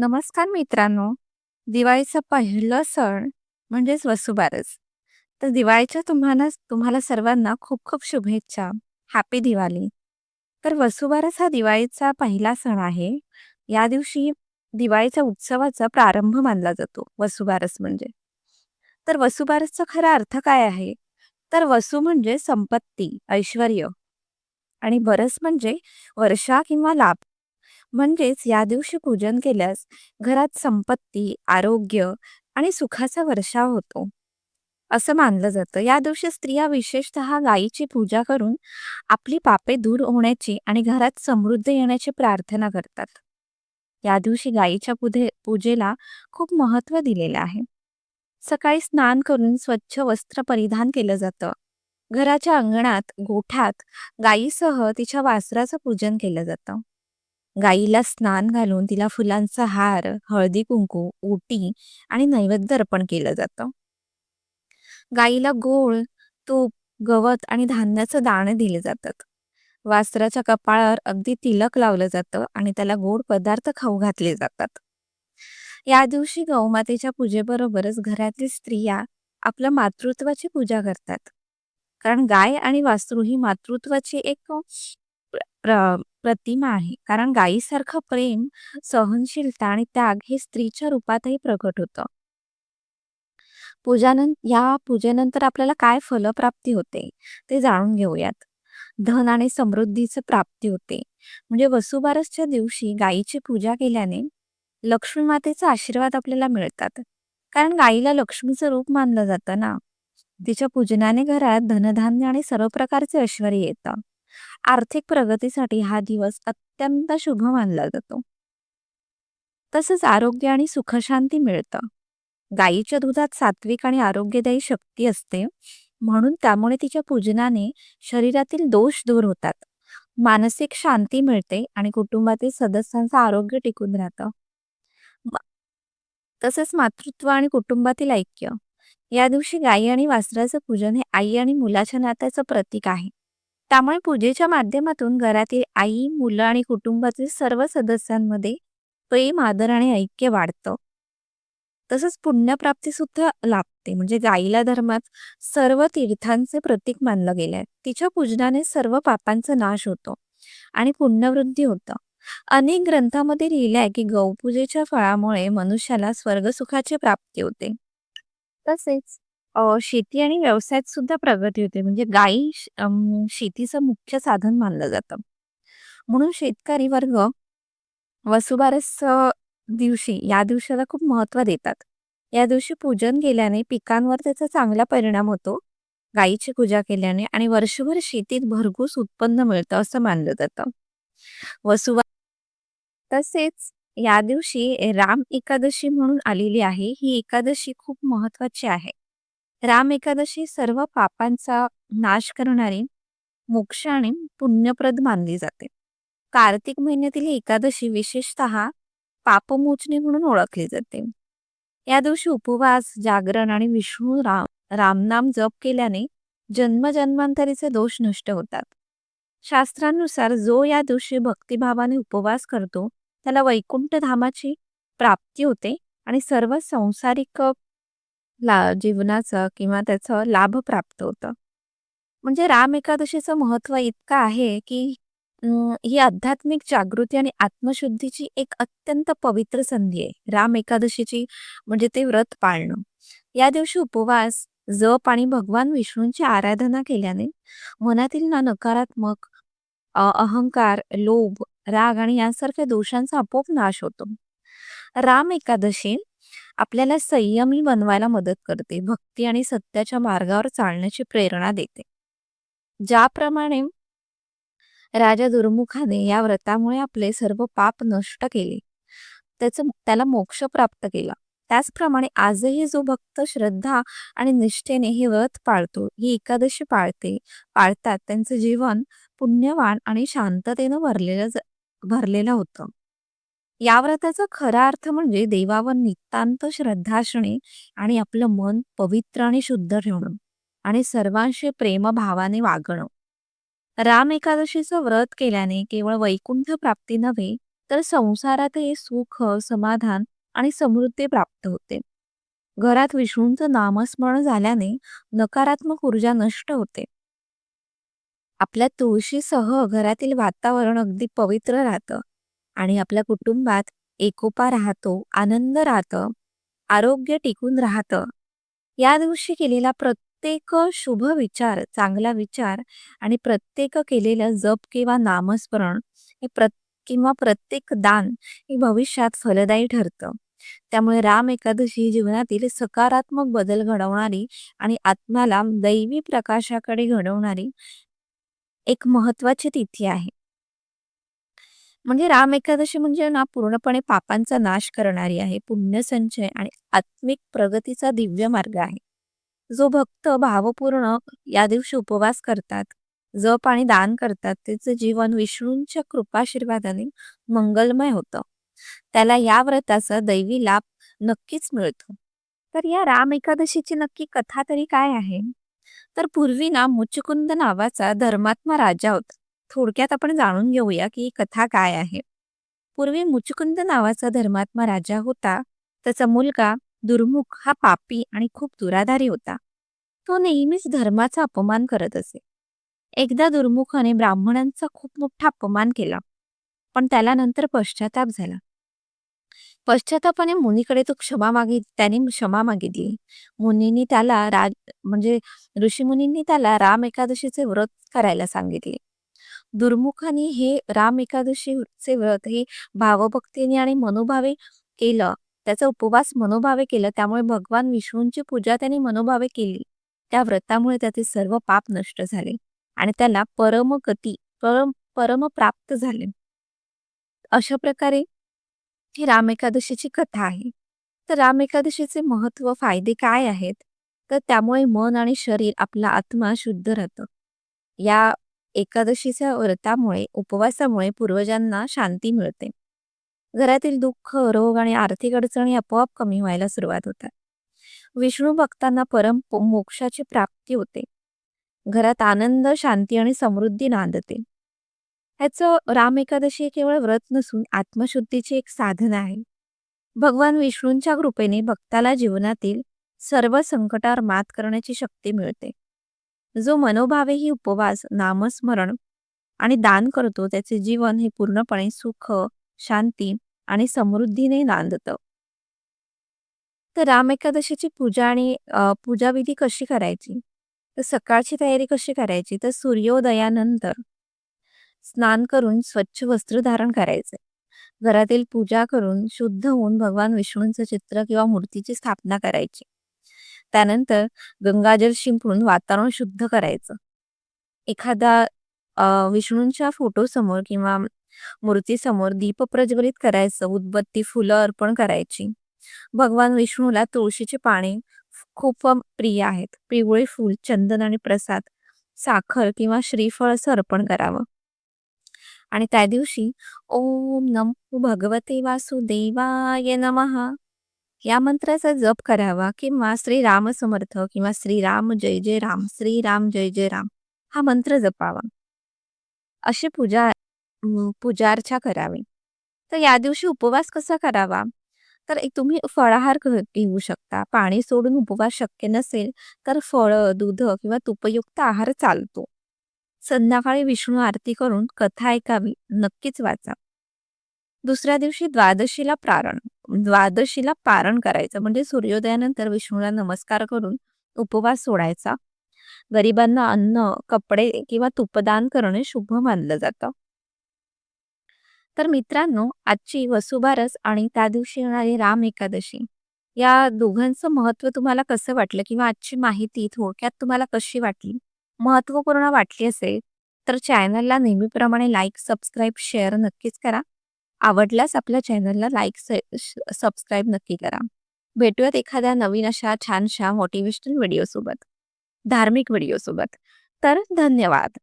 नमस्कार मित्रांनो. दिवाळीचा पहिलं सण म्हणजेच वसुबारस. तर दिवाळीच्या तुम्हाला तुम्हाला सर्वांना खूप खूप शुभेच्छा. हॅपी दिवाळी. तर वसुबारस हा दिवाळीचा पहिला सण आहे. या दिवशी दिवाळीच्या उत्सवाचा प्रारंभ मानला जातो वसुबारस म्हणजे. तर वसुबारसचा खरा अर्थ काय आहे? तर वसु म्हणजे संपत्ती, ऐश्वर्य आणि बरस म्हणजे वर्षा किंवा लाभ. म्हणजेच या दिवशी पूजन केल्यास घरात संपत्ती, आरोग्य आणि सुखाचा वर्षाव होतो, असं मानलं जातं. या दिवशी स्त्रिया विशेषतः गायीची पूजा करून आपली पापे दूर होण्याची आणि घरात समृद्ध येण्याची प्रार्थना करतात. या दिवशी गायीच्या पुढे पूजेला खूप महत्त्व दिलेलं आहे. सकाळी स्नान करून स्वच्छ वस्त्र परिधान केलं जातं. घराच्या अंगणात, गोठ्यात गायीसह तिच्या वासराचं पूजन केलं जातं. गाईला स्नान घालून तिला फुलांचा हार, हळदी-कुंकू, ओटी आणि नैवेद्य अर्पण केलं जातं. गाईला गोळ, तूप, गवत आणि धान्याचं दाणे दिले जातात. वासराच्या कपाळावर अगदी तिलक लावलं जातं आणि त्याला गोड पदार्थ खाऊ घातले जातात. या दिवशी गौमातेच्या पूजेबरोबरच घरातील स्त्रिया आपल्या मातृत्वाची पूजा करतात. कारण गाय आणि वासरू ही मातृत्वाची एक प्रतिमा आहे. कारण गायीसारखं प्रेम, सहनशीलता आणि त्याग हे स्त्रीच्या रूपातही प्रकट होतं. पूजानंतर या पूजेनंतर आपल्याला काय फलप्राप्ती होते ते जाणून घेऊयात. धन आणि समृद्धीचं प्राप्ती होते. म्हणजे वसुबारसच्या दिवशी गायीची पूजा केल्याने लक्ष्मी मातेचा आशीर्वाद आपल्याला मिळतात. कारण गायीला लक्ष्मीचं रूप मानलं जातं ना. तिच्या पूजनाने घरात धनधान्य आणि सर्व प्रकारचे ऐश्वर्य येतं. आर्थिक प्रगतीसाठी हा दिवस अत्यंत शुभ मानला जातो. तसंच आरोग्य आणि सुखशांती मिळतं. गायीच्या दुधात सात्विक आणि आरोग्यदायी शक्ती असते. म्हणून त्यामुळे तिच्या पूजनाने शरीरातील दोष दूर होतात. मानसिक शांती मिळते आणि कुटुंबातील सदस्यांचं आरोग्य टिकून राहतं. तसेच मातृत्व आणि कुटुंबातील ऐक्य. या दिवशी गायी आणि वासराचं पूजन हे आई आणि मुलाच्या नात्याचं प्रतीक आहे. त्यामुळे पूजेच्या माध्यमातून घरातील आई, मुलं आणि कुटुंबातील सर्व सदस्यांमध्ये प्रेम, आदर आणि ऐक्य वाढतं. तसंच पुण्यप्राप्ती सुद्धा लाभते. म्हणजे गायीला धर्मात सर्व तीर्थांचे प्रतीक मानलं गेलंय. तिच्या पूजनाने सर्व पापांचा नाश होतो आणि पुण्यवृद्धी होतं. अनेक ग्रंथामध्ये लिहिलंय की गौपूजेच्या फळामुळे मनुष्याला स्वर्गसुखाची प्राप्ती होते. तसेच शेती आणि व्यवसायात सुद्धा प्रगती होते. म्हणजे गायी शेतीचं मुख्य साधन मानलं जातं. म्हणून शेतकरी वर्ग वसुबारस दिवशी या दिवसाला खूप महत्त्व देतात. या दिवशी पूजन केल्याने पिकांवर त्याचा चांगला परिणाम होतो. गायीची पूजा केल्याने आणि वर्षभर शेतीत भरघोस उत्पन्न मिळतं असं मानलं जातं. वसुबार तसेच या दिवशी राम एकादशी म्हणून आलेली आहे. ही एकादशी खूप महत्वाची आहे. राम एकादशी सर्व पापांचा नाश करणारी मोक्ष आणि पुण्यप्रद मानली जाते. कार्तिक महिन्यातील एकादशी विशेषतः पापमोचणी म्हणून ओळखली जाते. या दिवशी उपवास, जागरण आणि विष्णू राम रामनाम जप केल्याने जन्मजन्मांतरीचे दोष नष्ट होतात. शास्त्रानुसार जो या दिवशी भक्तिभावाने उपवास करतो त्याला वैकुंठ धामाची प्राप्ती होते आणि सर्व संसारिक ला जीवनाचं किंवा त्याचं लाभ प्राप्त होतं. म्हणजे राम एकादशीचं महत्त्व इतकं आहे की ही आध्यात्मिक जागृती आणि आत्मशुद्धीची एक अत्यंत पवित्र संधी आहे. राम एकादशीची म्हणजे ते व्रत पाळणं. या दिवशी उपवास, जप आणि भगवान विष्णूंची आराधना केल्याने मनातील ना नकारात्मक अहंकार, लोभ, राग आणि यांसारख्या दोषांचा आपोआप नाश होतो. राम एकादशी आपल्याला संयमी बनवायला मदत करते. भक्ती आणि सत्याच्या मार्गावर चालण्याची प्रेरणा देते. ज्याप्रमाणे राजा दुर्मुखाने या व्रतामुळे आपले सर्व पाप नष्ट केले, त्याचं त्याला मोक्ष प्राप्त केला. त्याचप्रमाणे आजही जो भक्त श्रद्धा आणि निष्ठेने हे व्रत पाळतो, ही एकादशी पाळते पाळतात, त्यांचं जीवन पुण्यवान आणि शांततेनं भरलेलं भरलेलं होतं. या व्रताचा खरा अर्थ म्हणजे देवावर नितांत श्रद्धा असणे आणि आपलं मन पवित्र आणि शुद्ध ठेवणं आणि सर्वांशी प्रेमभावाने वागणं. राम एकादशीचं व्रत केल्याने केवळ वैकुंठ प्राप्ती नव्हे तर संसारातही सुख, समाधान आणि समृद्धी प्राप्त होते. घरात विष्णूंचं नामस्मरण झाल्याने नकारात्मक ऊर्जा नष्ट होते. आपल्या तुळशीसह घरातील वातावरण अगदी पवित्र राहतं आणि आपल्या कुटुंबात एकोपा राहतो, आनंद राहतं, आरोग्य टिकून राहतं. या दिवशी केलेला प्रत्येक शुभ विचार, चांगला विचार आणि प्रत्येक केलेलं जप किंवा नामस्मरण हे प्रत किंवा प्रत्येक दान हे भविष्यात फलदायी ठरतं. त्यामुळे राम एकादशी जीवनातील सकारात्मक बदल घडवणारी आणि आत्म्याला दैवी प्रकाशाकडे घडवणारी एक महत्वाची तिथी आहे. म्हणजे राम एकादशी म्हणजे ना पूर्णपणे पापांचा नाश करणारी आहे, पुण्यसंचय आणि आत्मिक प्रगतीचा दिव्य मार्ग आहे. जो भक्त भावपूर्ण या दिवशी उपवास करतात, जप आणि दान करतात, त्याचं जीवन विष्णूंच्या कृपाशीर्वादाने मंगलमय होतं. त्याला या व्रताचा दैवी लाभ नक्कीच मिळतो. तर या राम एकादशीची नक्की कथा तरी काय आहे? तर पूर्वी ना मुचकुंद नावाचा धर्मात्मा राजा होता. थोडक्यात आपण जाणून घेऊया की ही कथा काय आहे. पूर्वी मुचकुंद नावाचा धर्मात्मा राजा होता. त्याचा मुलगा दुर्मुख हा पापी आणि खूप दुराधारी होता. तो नेहमीच धर्माचा अपमान करत असे. एकदा दुर्मुखाने ब्राह्मणांचा खूप मोठा अपमान केला. पण त्याला नंतर पश्चाताप झाला. पश्चातापाने मुनीकडे तो क्षमा मागित त्याने क्षमा मागितली. मुनींनी त्याला राज म्हणजे ऋषीमुनींनी त्याला राम एकादशीचे व्रत करायला सांगितले. दुर्मुखाने हे राम एकादशीचे व्रत हे भावभक्तीने आणि मनोभावे केलं. त्याचा उपवास मनोभावे केलं. त्यामुळे भगवान विष्णूंची पूजा त्याने मनोभावे केली. त्या व्रतामुळे त्याचे सर्व पाप नष्ट झाले आणि त्याला परमगती परम परम प्राप्त झाले. अशा प्रकारे ही राम एकादशीची कथा आहे. तर राम एकादशीचे महत्त्व, फायदे काय आहेत? तर त्यामुळे मन आणि शरीर, आपला आत्मा शुद्ध राहतं. या एकादशीच्या व्रतामुळे, उपवासामुळे पूर्वजांना शांती मिळते. घरातील दुःख, रोग आणि आर्थिक अडचणी आपोआप कमी व्हायला सुरुवात होतात. विष्णू भक्तांना परम मोक्षाची प्राप्ती होते. घरात आनंद, शांती आणि समृद्धी नांदते. ह्याचं राम एकादशी केवळ व्रत नसून आत्मशुद्धीचे एक साधन आहे. भगवान विष्णूंच्या कृपेने भक्ताला जीवनातील सर्व संकटावर मात करण्याची शक्ती मिळते. जो मनोभावे ही उपवास, नामस्मरण आणि दान करतो त्याचे जीवन हे पूर्णपणे सुख, शांती आणि समृद्धीने नांदतं. तर राम एकादशीची पूजा आणि पूजाविधी कशी करायची? तर सकाळची तयारी कशी करायची? तर सूर्योदयानंतर स्नान करून स्वच्छ वस्त्र धारण करायचे. घरातील पूजा करून शुद्ध होऊन भगवान विष्णूंचं चित्र किंवा मूर्तीची स्थापना करायची. त्यानंतर गंगाजल शिंपडून वातावरण शुद्ध करायचं. एखादा विष्णूंच्या फोटो समोर किंवा मूर्तीसमोर दीप प्रज्वलित करायचं, उदबत्ती, फुलं अर्पण करायची. भगवान विष्णूला तुळशीचे पाने खूप प्रिय आहेत. पिवळे फूल, चंदन आणि प्रसाद, साखर किंवा श्रीफळ असं अर्पण करावं. आणि त्या दिवशी ओम नमो भगवते वासुदेवाय नमः या मंत्राचा जप करावा किंवा श्री राम समर्थ किंवा श्रीराम जय जय राम श्रीराम जय जय राम हा मंत्र जपावा. अशी पूजा पूजार्चा करावी. तर या दिवशी उपवास कसा करावा? तर एक तुम्ही फळाहार घेऊ शकता. पाणी सोडून उपवास शक्य नसेल तर फळ दूध किंवा तुपयुक्त आहार चालतो. संध्याकाळी विष्णू आरती करून कथा ऐकावी नक्कीच वाचा. दुसऱ्या दिवशी द्वादशीला प्रारण द्वादशीला पारण करायचं म्हणजे सूर्योदयानंतर विष्णूला नमस्कार करून उपवास सोडायचा. गरिबांना अन्न कपडे किंवा तुपदान करणे शुभ मानलं जातं. तर मित्रांनो आजची वसुबारस आणि त्या दिवशी येणारी राम एकादशी या दोघांचं महत्त्व तुम्हाला कसं वाटलं किंवा आजची माहिती थोडक्यात तुम्हाला कशी वाटली? महत्त्वपूर्ण वाटली असेल तर चॅनलला नेहमीप्रमाणे लाईक सबस्क्राईब शेअर नक्कीच करा. आवडल्यास आपल्या चॅनलला लाईक सबस्क्राईब नक्की करा. भेटूयात एखाद्या नवीन अशा छानशा मोटिवेशनल व्हिडिओसोबत धार्मिक व्हिडिओसोबत. तर धन्यवाद.